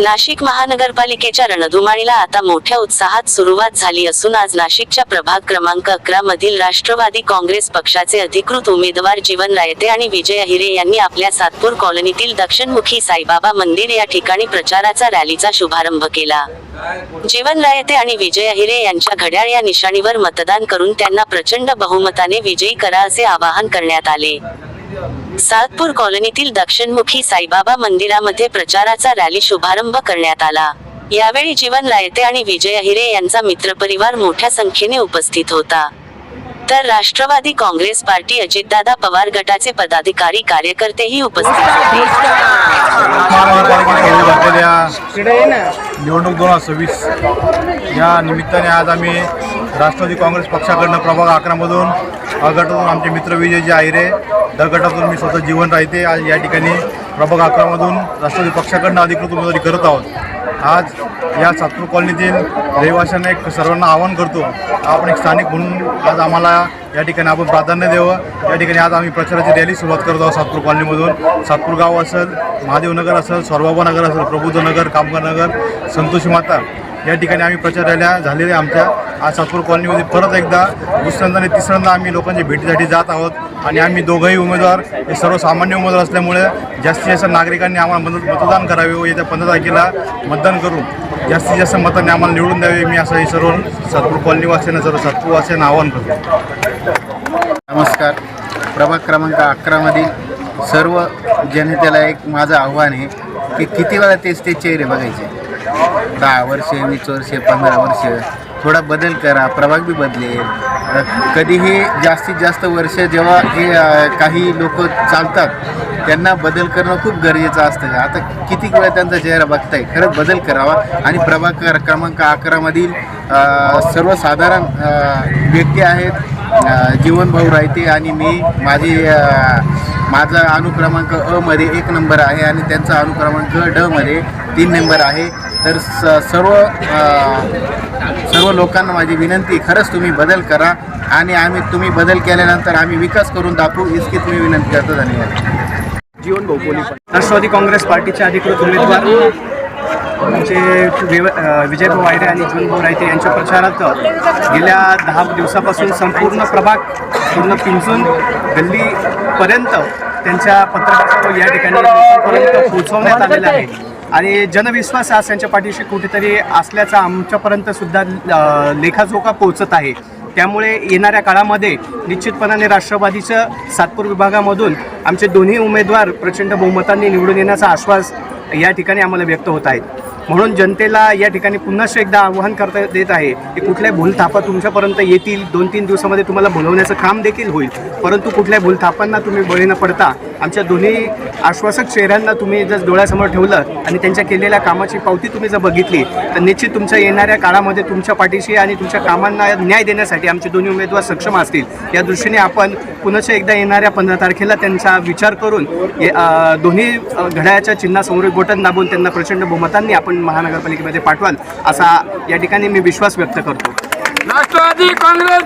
नाशिक महानगरपालिकेच्या रणधुमाळीला आता मोठ्या उत्साहात सुरुवात झाली असून आज नाशिकच्या प्रभाग क्रमांक अकरा मधील राष्ट्रवादी काँग्रेस पक्षाचे अधिकृत उमेदवार जीवन रायते आणि विजय अहिरे यांनी आपल्या सातपूर कॉलनीतील दक्षिणमुखी साईबाबा मंदिर या ठिकाणी प्रचाराचा रॅलीचा शुभारंभ केला. जीवन रायते आणि विजय अहिरे यांच्या घड्याळ या निशाणीवर मतदान करून त्यांना प्रचंड बहुमताने विजयी करा असे आवाहन करण्यात आले. सातपूर कॉलनीतील दक्षिणमुखी साईबाबा मंदिरामध्ये प्रचाराचा रॅली शुभारंभ करण्यात आला. यावेळी जीवन रायते आणि विजय अहिरे यांचा मित्रपरिवार मोठ्या संख्येने उपस्थित होता. तर राष्ट्रवादी काँग्रेस पार्टी अजितदादा पवार गटाचे पदाधिकारी कार्यकर्तेही उपस्थित होते. निवडणूक दोन हजार सव्वीस या निमित्ताने आज आम्ही राष्ट्रवादी काँग्रेस पक्षाकडनं प्रभाग अकरामधून अ गटातून आमचे मित्र विजयजी आहिरे द गटातून मी स्वतः जीवन राहते. आज या ठिकाणी प्रभाग अकरामधून राष्ट्रवादी पक्षाकडनं अधिकृत उमेदवारी करत आहोत. आज या सातपूर कॉलनीतील रहिवाशांना एक सर्वांना आवाहन करतो आपण एक स्थानिक म्हणून आज आम्हाला या ठिकाणी आपण प्राधान्य द्यावं. या ठिकाणी आज आम्ही प्रचाराची रॅली सुरुवात करत आहोत सातपूर कॉलनीमधून. सातपूर गाव असेल महादेवनगर असेल स्वरबाबा नगर असेल प्रबुद्धनगर कामगार नगर संतोषी माता. या ठिकाणी आम्ही प्रचार रॅल्या झालेल्या आमच्या. आज सातपूर कॉलनीमध्ये परत एकदा दुसऱ्यांदा आणि तिसऱ्यांदा आम्ही लोकांच्या भेटीसाठी जात आहोत. आणि आम्ही दोघंही उमेदवार हे सर्वसामान्य उमेदवार असल्यामुळे जास्तीत जास्त नागरिकांनी आम्हाला मदत मतदान करावे व येत्या पंधरा तारखेला मतदान करून जास्तीत जास्त मतांनी आम्हाला निवडून द्यावे. मी असं हे सर्व सातपूर कॉलनीवासियांना सर्व सातपूरवासियांना आवाहन करतो. नमस्कार. प्रभाग क्रमांक अकरामधील सर्व जनतेला एक माझं आव्हान आहे की किती वेळा तेच ते चेहरे बघायचे? दहा वर्षे वीस वर्षे पंधरा वर्ष. थोडा बदल करा प्रभाग बी बदलेल. कधीही जास्तीत जास्त वर्ष जेव्हा हे काही लोक चालतात त्यांना बदल करणं खूप गरजेचं असतं. आता किती वेळा त्यांचा चेहरा बघताय खरंच बदल करावा आणि प्रभाग क्रमांक अकरामधील सर्वसाधारण व्यक्ती आहेत जीवनभाऊ राहते आणि मी. माझी माझा अनुक्रमांक अ मध्ये एक नंबर आहे आणि त्यांचा अनुक्रमांक ड मध्ये तीन नंबर आहे. तर स सर्व सर्व लोकांना माझी विनंती खरंच तुम्ही बदल करा आणि आम्ही तुम्ही बदल केल्यानंतर आम्ही विकास करून दाखवू इसकी तुम्ही विनंती करतो धन्यवाद. जीवन भौगोलिक राष्ट्रवादी काँग्रेस पार्टीचे अधिकृत उमेदवार म्हणजे विव- विजयभाऊ वायरे आणि जीवनभाऊ रायते यांच्या प्रचारात गेल्या दहा दिवसापासून संपूर्ण प्रभाग पूर्ण पिंजून गल्लीपर्यंत त्यांच्या पत्रकार या ठिकाणी पोहोचवण्यात आलेलं आहे. आणि जनविश्वास आज त्यांच्या पाठीशी कुठेतरी असल्याचा आमच्यापर्यंत सुद्धा लेखाजोखा पोहोचत आहे. त्यामुळे येणाऱ्या काळामध्ये निश्चितपणाने राष्ट्रवादीचं सातपूर विभागामधून आमचे दोन्ही उमेदवार प्रचंड बहुमतांनी निवडून येण्याचा आश्वास या ठिकाणी आम्हाला व्यक्त होत आहेत म्हणून जनतेला या ठिकाणी पुन्हा एकदा आवाहन करता देत आहे की कुठल्याही भूलथापा तुमच्यापर्यंत येतील दोन तीन दिवसामध्ये तुम्हाला बोलवण्याचं काम देखील होईल. परंतु कुठल्या भूलथापांना तुम्ही बळी न पडता आमच्या दोन्ही आश्वासक चेहऱ्यांना तुम्ही जर डोळ्यासमोर ठेवलं आणि त्यांच्या केलेल्या कामाची पावती तुम्ही जर बघितली तर निश्चित तुमच्या येणाऱ्या काळामध्ये तुमच्या पाठीशी आणि तुमच्या कामांना न्याय देण्यासाठी आमचे दोन्ही उमेदवार सक्षम असतील. या दृष्टीने आपण पुन्हा एकदा येणाऱ्या पंधरा तारखेला त्यांचा विचार करून ये- दोन्ही घड्याळ्याच्या घड्याळाच्या चिन्हासमोर बोटन दाबून त्यांना प्रचंड बहुमतांनी आपण महानगरपालिकेमध्ये पाठवाल असा या ठिकाणी मी विश्वास व्यक्त करतो. राष्ट्रवादी काँग्रेस